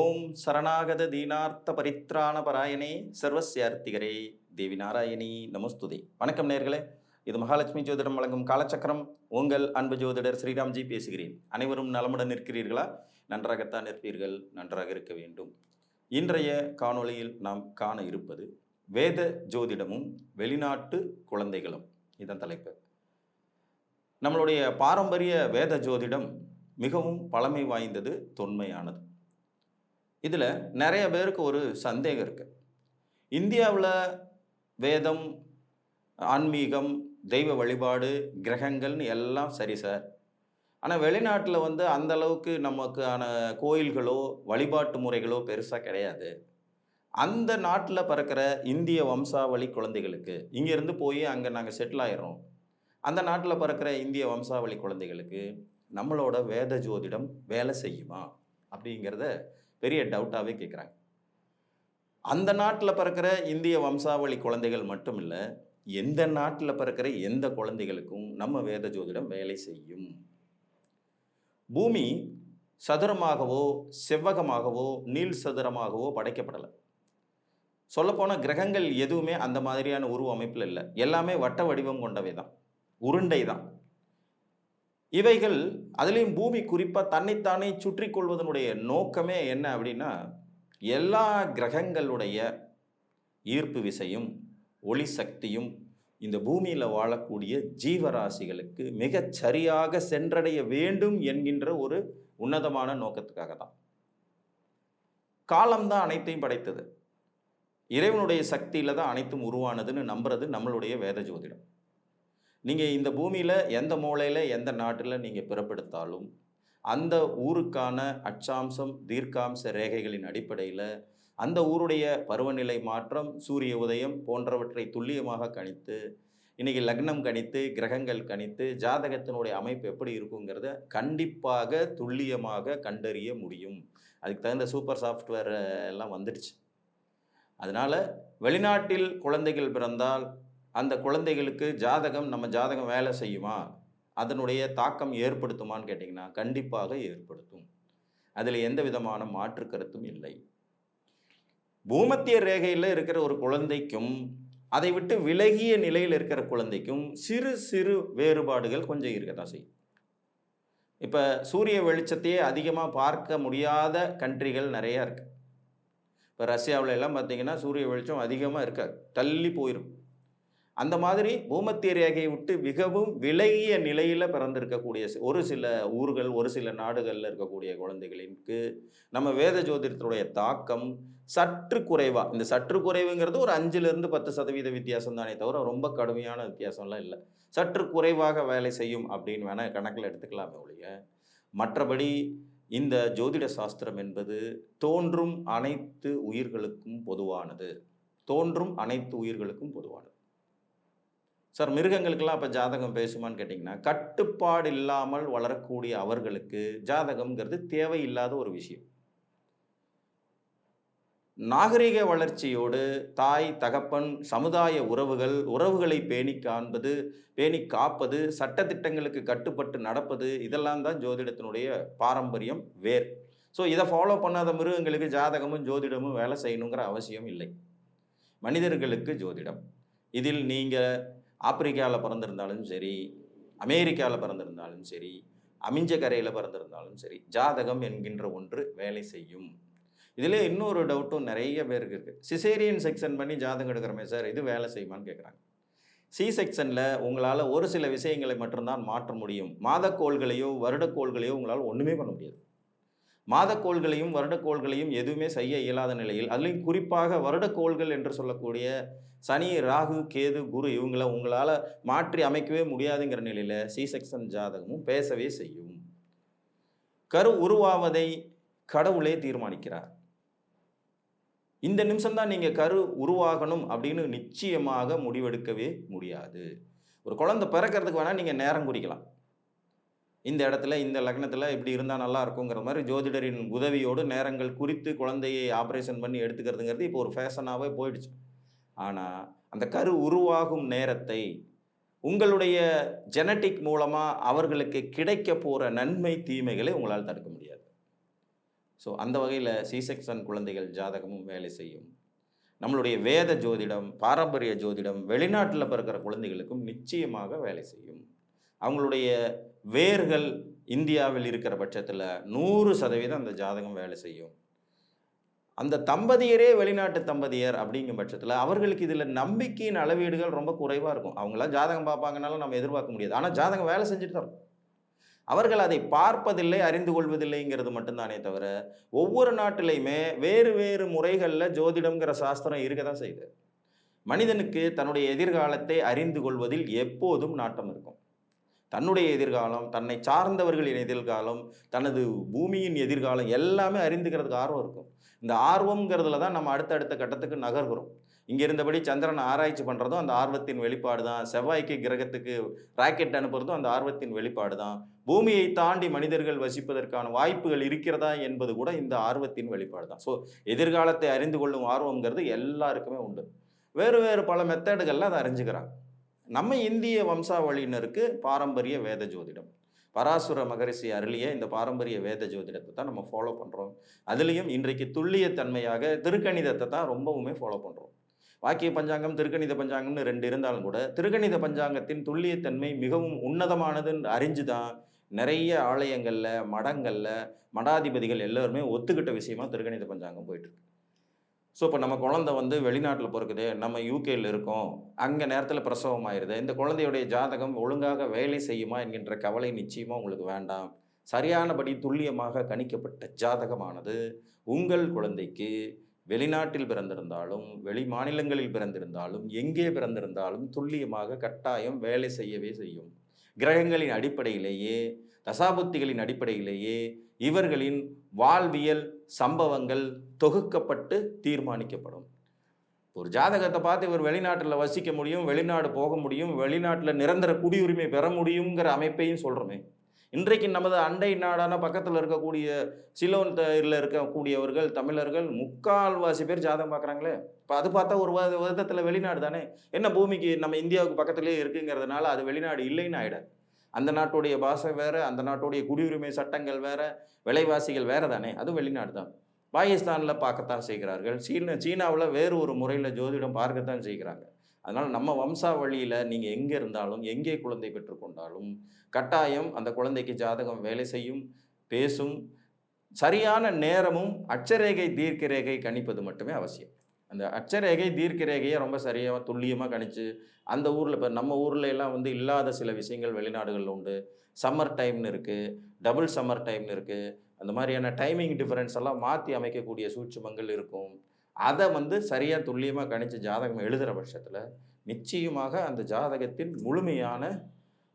ஓம் சரணாகத தீனார்த்த பரித்ராண பராயணே சர்வசியார்த்திகரே தேவி நாராயணி நமஸ்துதே. வணக்கம் நேர்களே. இது மகாலட்சுமி ஜோதிடம் வழங்கும் காலச்சக்கரம். உங்கள் அன்பு ஜோதிடர் ஸ்ரீராம்ஜி பேசுகிறேன். அனைவரும் நலமுடன் நிற்கிறீர்களா? நன்றாகத்தான் இருப்பீர்கள் நன்றாக இருக்க வேண்டும். இன்றைய காணொளியில் நாம் காண இருப்பது வேத ஜோதிடமும் வெளிநாட்டு குழந்தைகளும். இதன் தலைப்பு. நம்மளுடைய பாரம்பரிய வேத ஜோதிடம் மிகவும் பழமை வாய்ந்தது தொன்மையானது. இதில் நிறைய பேருக்கு ஒரு சந்தேகம் இருக்குது இந்தியாவில் வேதம் ஆன்மீகம் தெய்வ வழிபாடு கிரகங்கள்னு எல்லாம் சரி சார். ஆனால் வெளிநாட்டில் வந்து அந்த அளவுக்கு நமக்கான கோயில்களோ வழிபாட்டு முறைகளோ பெருசாக கிடையாது. அந்த நாட்டில் பிறக்கிற இந்திய வம்சாவளி குழந்தைகளுக்கு இங்கேருந்து போய் அங்கே நாங்கள் செட்டில் ஆயிடுறோம். அந்த நாட்டில் பிறக்கிற இந்திய வம்சாவளி குழந்தைகளுக்கு நம்மளோட வேத ஜோதிடம் வேலை செய்யுமா? அப்படிங்கிறத பெரிய டவுட்டாகவே கேட்குறாங்க அந்த நாட்டில் பிறக்கிற இந்திய வம்சாவளி குழந்தைகள் மட்டும் இல்லை எந்த நாட்டில் பிறக்கிற எந்த குழந்தைகளுக்கும் நம்ம வேத ஜோதிடம் வேலை செய்யும். பூமி சதுரமாகவோ செவ்வகமாகவோ நீள் சதுரமாகவோ படைக்கப்படலை. சொல்லப்போனால் கிரகங்கள் எதுவுமே அந்த மாதிரியான உருவ அமைப்பில் இல்லை. எல்லாமே வட்ட வடிவம் கொண்டவை தான் உருண்டை தான். இவைகள் அதுலேயும் பூமி குறிப்பாக தன்னைத்தானே சுற்றி கொள்வதனுடைய நோக்கமே என்ன அப்படின்னா எல்லா கிரகங்களுடைய ஈர்ப்பு விசையும் ஒளி சக்தியும் இந்த பூமியில் வாழக்கூடிய ஜீவராசிகளுக்கு மிகச் சரியாக சென்றடைய வேண்டும் என்கின்ற ஒரு உன்னதமான நோக்கத்துக்காக தான். காலம்தான் அனைத்தையும் படைத்தது. இறைவனுடைய சக்தியில் தான் அனைத்தும் உருவானதுன்னு நம்புறது நம்மளுடைய வேத ஜோதிடம். நீங்கள் இந்த பூமியில் எந்த மூலையில் எந்த நாட்டில் நீங்கள் பிறப்பெடுத்தாலும் அந்த ஊருக்கான அச்சாம்சம் தீர்க்காம்ச ரேகைகளின் அடிப்படையில் அந்த ஊருடைய பருவநிலை மாற்றம் சூரிய உதயம் போன்றவற்றை துல்லியமாக கணித்து இன்றைக்கி லக்னம் கணித்து கிரகங்கள் கணித்து ஜாதகத்தினுடைய அமைப்பு எப்படி இருக்குங்கிறத கண்டிப்பாக துல்லியமாக கண்டறிய முடியும். அதுக்கு தகுந்த சூப்பர் சாஃப்ட்வேர் எல்லாம் வந்துடுச்சு. அதனால் வெளிநாட்டில் குழந்தைகள் பிறந்தால் அந்த குழந்தைகளுக்கு ஜாதகம் நம்ம ஜாதகம் வேலை செய்யுமா? அதனுடைய தாக்கம் ஏற்படுத்துமான்னு கேட்டிங்கன்னா கண்டிப்பாக ஏற்படுத்தும். அதில் எந்த விதமான மாற்று கருத்தும் இல்லை. பூமத்திய ரேகையில் இருக்கிற ஒரு குழந்தைக்கும் அதை விட்டு விலகிய நிலையில் இருக்கிற குழந்தைக்கும் சிறு சிறு வேறுபாடுகள் கொஞ்சம் இருக்க தான் செய்யும். இப்போ சூரிய வெளிச்சத்தையே அதிகமாக பார்க்க முடியாத கண்ட்ரிகள் நிறையா இருக்குது இப்போ ரஷ்யாவில் எல்லாம் பார்த்தீங்கன்னா சூரிய வெளிச்சம் அதிகமாக இருக்காது. தள்ளி போயிடும் அந்த மாதிரி பூமத்திய ரேகையை விட்டு மிகவும் விலகிய நிலையில் பிறந்திருக்கக்கூடிய ஒரு சில ஊர்கள் ஒரு சில நாடுகளில் இருக்கக்கூடிய குழந்தைகளுக்கு நம்ம வேத ஜோதிடத்தினுடைய தாக்கம் சற்று குறைவாக இந்த சற்று குறைவுங்கிறது ஒரு அஞ்சுலேருந்து பத்து சதவீத வித்தியாசம் தானே தவிர ரொம்ப கடுமையான வித்தியாசம்லாம் இல்லை. சற்று குறைவாக வேலை செய்யும் அப்படின்னு வேணால் கணக்கில் எடுத்துக்கலாமே ஒழிய மற்றபடி இந்த ஜோதிட சாஸ்திரம் என்பது தோன்றும் அனைத்து உயிர்களுக்கும் பொதுவானது. தோன்றும் அனைத்து உயிர்களுக்கும் பொதுவானது. சார் மிருகங்களுக்கெல்லாம் அப்போ ஜாதகம் பேசுமான்னு கேட்டிங்கன்னா கட்டுப்பாடு இல்லாமல் வளரக்கூடிய அவர்களுக்கு ஜாதகம்ங்கிறது தேவையில்லாத ஒரு விஷயம். நாகரிக வளர்ச்சியோடு தாய் தகப்பன் சமுதாய உறவுகள் உறவுகளை பேணி காண்பது பேணி காப்பது சட்டத்திட்டங்களுக்கு கட்டுப்பட்டு நடப்பது இதெல்லாம் தான் ஜோதிடத்தினுடைய பாரம்பரியம் வேர். ஸோ இதை ஃபாலோ பண்ணாத மிருகங்களுக்கு ஜாதகமும் ஜோதிடமும் வேலை செய்யணுங்கிற அவசியம் இல்லை. மனிதர்களுக்கு ஜோதிடம். இதில் நீங்கள் ஆப்பிரிக்காவில் பிறந்திருந்தாலும் சரி அமெரிக்காவில் பிறந்திருந்தாலும் சரி அமிஞ்ச கரையில் பிறந்திருந்தாலும் சரி ஜாதகம் என்கின்ற ஒன்று வேலை செய்யும். இதில் இன்னொரு டவுட்டும் நிறைய பேருக்கு இருக்குது சிசேரியன் செக்ஷன் பண்ணி ஜாதகம் எடுக்கிறமே சார் இது வேலை செய்யுமான்னு கேட்குறாங்க சி செக்ஷனில் உங்களால் ஒரு சில விஷயங்களை மட்டும்தான் மாற்ற முடியும். மாதக்கோள்களையோ வருடக்கோள்களையோ உங்களால் ஒன்றுமே பண்ண முடியாது. மாதக்கோள்களையும் வருடக்கோள்களையும் எதுவுமே செய்ய இயலாத நிலையில் அதுலேயும் குறிப்பாக வருடக்கோள்கள் என்று சொல்லக்கூடிய சனி ராகு கேது குரு இவங்கள உங்களால் மாற்றி அமைக்கவே முடியாதுங்கிற நிலையில் சி செக்ஷன் ஜாதகமும் பேசவே செய்யும். கரு உருவாவதை கடவுளே தீர்மானிக்கிறார். இந்த நிமிஷம்தான் நீங்கள் கரு உருவாகணும் அப்படின்னு நிச்சயமாக முடிவெடுக்கவே முடியாது. ஒரு குழந்தை பிறக்கிறதுக்கு வேணால் நீங்கள் நேரம் குறிக்கலாம். இந்த இடத்துல இந்த லக்னத்தில் இப்படி இருந்தால் நல்லா இருக்குங்கிற மாதிரி ஜோதிடரின் உதவியோடு நேரங்கள் குறித்து குழந்தையை ஆப்ரேஷன் பண்ணி எடுத்துக்கிறதுங்கிறது இப்போ ஒரு ஃபேஷனாகவே போயிடுச்சு. ஆனால் அந்த கரு உருவாகும் நேரத்தை உங்களுடைய ஜெனட்டிக் மூலமாக அவர்களுக்கு கிடைக்க போகிற நன்மை தீமைகளை உங்களால் தடுக்க முடியாது. ஸோ அந்த வகையில் சி செக்ஷன் குழந்தைகள் ஜாதகமும் வேலை செய்யும். நம்மளுடைய வேத ஜோதிடம் பாரம்பரிய ஜோதிடம் வெளிநாட்டில் பிறக்கிற குழந்தைகளுக்கும் நிச்சயமாக வேலை செய்யும். அவங்களுடைய வேர்கள் இந்தியாவில் இருக்கிற பட்சத்தில் நூறு சதவீதம் அந்த ஜாதகம் வேலை செய்யும். அந்த தம்பதியரே வெளிநாட்டு தம்பதியர் அப்படிங்கும் பட்சத்தில் அவர்களுக்கு இதில் நம்பிக்கையின் அளவீடுகள் ரொம்ப குறைவாக இருக்கும். அவங்களாம் ஜாதகம் பார்ப்பாங்கனாலும் நம்ம எதிர்பார்க்க முடியாது. ஆனால் ஜாதகம் வேலை செஞ்சுட்டு தான் இருக்கும். அவர்கள் அதை பார்ப்பதில்லை அறிந்து கொள்வதில்லைங்கிறது மட்டும்தானே தவிர ஒவ்வொரு நாட்டிலையுமே வேறு வேறு முறைகளில் ஜோதிடம்ங்கிற சாஸ்திரம் இருக்க தான் செய்யுது. மனிதனுக்கு தன்னுடைய எதிர்காலத்தை அறிந்து கொள்வதில் எப்போதும் நாட்டம் இருக்கும். தன்னுடைய எதிர்காலம் தன்னை சார்ந்தவர்களின் எதிர்காலம் தனது பூமியின் எதிர்காலம் எல்லாமே அறிந்துக்கிறதுக்கு ஆர்வம் இருக்கும். இந்த ஆர்வம்ங்கிறதுல தான் நம்ம அடுத்தடுத்த கட்டத்துக்கு நகர்கிறோம். இங்கே இருந்தபடி சந்திரனை ஆராய்ச்சி பண்ணுறதும் அந்த ஆர்வத்தின் வெளிப்பாடு தான். செவ்வாய்க்கு கிரகத்துக்கு ராக்கெட் அனுப்புறதும் அந்த ஆர்வத்தின் வெளிப்பாடு தான். பூமியை தாண்டி மனிதர்கள் வசிப்பதற்கான வாய்ப்புகள் இருக்கிறதா என்பது கூட இந்த ஆர்வத்தின் வெளிப்பாடு தான். ஸோ எதிர்காலத்தை அறிந்து கொள்ளும் ஆர்வங்கிறது எல்லாருக்குமே உண்டு. வேறு வேறு பல மெத்தடுகளில் அதை அறிஞ்சுக்கிறாங்க. நம்ம இந்திய வம்சாவளியினருக்கு பாரம்பரிய வேத ஜோதிடம். பராசுர மகரிஷி அருளிய இந்த பாரம்பரிய வேத ஜோதிடத்தை தான் நம்ம ஃபாலோ பண்ணுறோம் அதுலேயும் இன்றைக்கு துல்லியத்தன்மையாக திருக்கணிதத்தை தான் ரொம்பவுமே ஃபாலோ பண்ணுறோம் வாக்கிய பஞ்சாங்கம் திருக்கணித பஞ்சாங்கம்னு ரெண்டு இருந்தாலும் கூட திருக்கணித பஞ்சாங்கத்தின் துல்லியத்தன்மை மிகவும் உன்னதமானதுன்னு அறிஞ்சு தான் நிறைய ஆலயங்களில் மடங்களில் மடாதிபதிகள் எல்லோருமே ஒத்துக்கிட்ட விஷயமா திருக்கணித பஞ்சாங்கம் போயிட்டுருக்கு ஸோ இப்போ நம்ம குழந்தை வந்து வெளிநாட்டில் பிறக்குது நம்ம யூகேயில் இருக்கோம் அங்கே நேரத்தில் பிரசவம் ஆயிடுது இந்த குழந்தையுடைய ஜாதகம் ஒழுங்காக வேலை செய்யுமா என்கின்ற கவலை நிச்சயமாக உங்களுக்கு வேண்டாம். சரியானபடி துல்லியமாக கணிக்கப்பட்ட ஜாதகமானது உங்கள் குழந்தைக்கு வெளிநாட்டில் பிறந்திருந்தாலும் வெளி மாநிலங்களில் பிறந்திருந்தாலும் எங்கே பிறந்திருந்தாலும் துல்லியமாக கட்டாயம் வேலை செய்யவே செய்யும். கிரகங்களின் அடிப்படையிலேயே தசாபுத்திகளின் அடிப்படையிலேயே இவர்களின் வாழ்வியல் சம்பவங்கள் தொகுக்கப்பட்டு தீர்மானிக்கப்படும். ஒரு ஜாதகத்தை பார்த்து இவர் வெளிநாட்டில் வசிக்க முடியும் வெளிநாடு போக முடியும் வெளிநாட்டில் நிரந்தர குடியுரிமை பெற முடியுங்கிற அமைப்பையும் சொல்கிறோமே இன்றைக்கு நமது அண்டை நாடான பக்கத்தில் இருக்கக்கூடிய சிலோன் தயிரில் இருக்கக்கூடியவர்கள் தமிழர்கள் முக்கால்வாசி பேர் ஜாதகம் பார்க்குறாங்களே இப்போ அது பார்த்தா ஒரு விதத்தில் வெளிநாடு தானே. என்ன பூமிக்கு நம்ம இந்தியாவுக்கு பக்கத்துலேயே இருக்குங்கிறதுனால அது வெளிநாடு இல்லைன்னு ஆகிடாது அந்த நாட்டுடைய பாஷை வேறு அந்த நாட்டுடைய குடியுரிமை சட்டங்கள் வேறு விலைவாசிகள் வேறு தானே. அதுவும் வெளிநாடு தான். பாகிஸ்தானில் பார்க்கத்தான் செய்கிறார்கள். சீன சீனாவில் வேறு ஒரு முறையில் ஜோதிடம் பார்க்கத்தான் செய்கிறாங்க. அதனால் நம்ம வம்சாவளியில் நீங்கள் எங்கே இருந்தாலும் எங்கே குழந்தை பெற்றுக்கொண்டாலும் கட்டாயம் அந்த குழந்தைக்கு ஜாதகம் வேலை செய்யும் பேசும் சரியான நேரமும் அச்சரேகை தீர்க்க ரேகை கணிப்பது மட்டுமே அவசியம். அந்த அச்சரேகை தீர்க்க ரேகையை ரொம்ப சரியாக துல்லியமாக கணிச்சு அந்த ஊரில் இப்போ நம்ம ஊரில் எல்லாம் வந்து இல்லாத சில விஷயங்கள் வெளிநாடுகளில் உண்டு. சம்மர் டைம்னு இருக்குது டபுள் சம்மர் டைம்னு இருக்குது அந்த மாதிரியான டைமிங் டிஃப்ரென்ஸ் எல்லாம் மாற்றி அமைக்கக்கூடிய சூட்சுமங்கள் இருக்கும். அதை வந்து சரியாக துல்லியமாக கணிச்சு ஜாதகம் எழுதுகிற பட்சத்தில் நிச்சயமாக அந்த ஜாதகத்தின் முழுமையான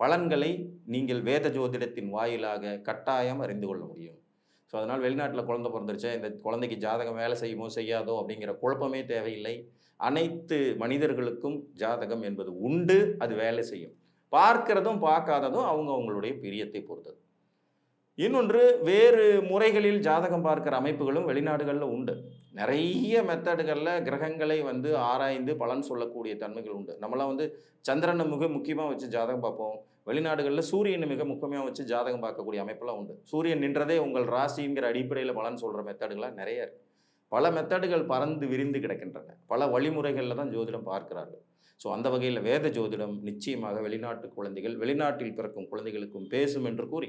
பலன்களை நீங்கள் வேத ஜோதிடத்தின் வாயிலாக கட்டாயம் அறிந்து கொள்ள முடியும். ஸோ அதனால் வெளிநாட்டில் குழந்தை பிறந்துருச்சா இந்த குழந்தைக்கு ஜாதகம் வேலை செய்யுமோ செய்யாதோ அப்படிங்கிற குழப்பமே தேவையில்லை. அனைத்து மனிதர்களுக்கும் ஜாதகம் என்பது உண்டு அது வேலை செய்யும். பார்க்கிறதும் பார்க்காததும் அவங்க அவங்களுடைய பிரியத்தை பொறுத்தது. இன்னொன்று வேறு முறைகளில் ஜாதகம் பார்க்குற அமைப்புகளும் வெளிநாடுகளில் உண்டு. நிறைய மெத்தடுகளில் கிரகங்களை வந்து ஆராய்ந்து பலன் சொல்லக்கூடிய தன்மைகள் உண்டு. நம்மளாம் வந்து சந்திரனை மிக முக்கியமாக வச்சு ஜாதகம் பார்ப்போம். வெளிநாடுகளில் சூரியனை மிக முக்கியமாக வச்சு ஜாதகம் பார்க்கக்கூடிய அமைப்பெல்லாம் உண்டு. சூரியன் நின்றதே உங்கள் ராசிங்கிற அடிப்படையில் பலன் சொல்கிற மெத்தடுகளாக நிறைய இருக்குது பல மெத்தடுகள் பறந்து விரிந்து கிடக்கின்றன. பல வழிமுறைகளில் தான் ஜோதிடம் பார்க்கிறார்கள். ஸோ அந்த வகையில் வேத ஜோதிடம் நிச்சயமாக வெளிநாட்டு குழந்தைகள் வெளிநாட்டில் பிறக்கும் குழந்தைகளுக்கும் பேசும் என்று கூறி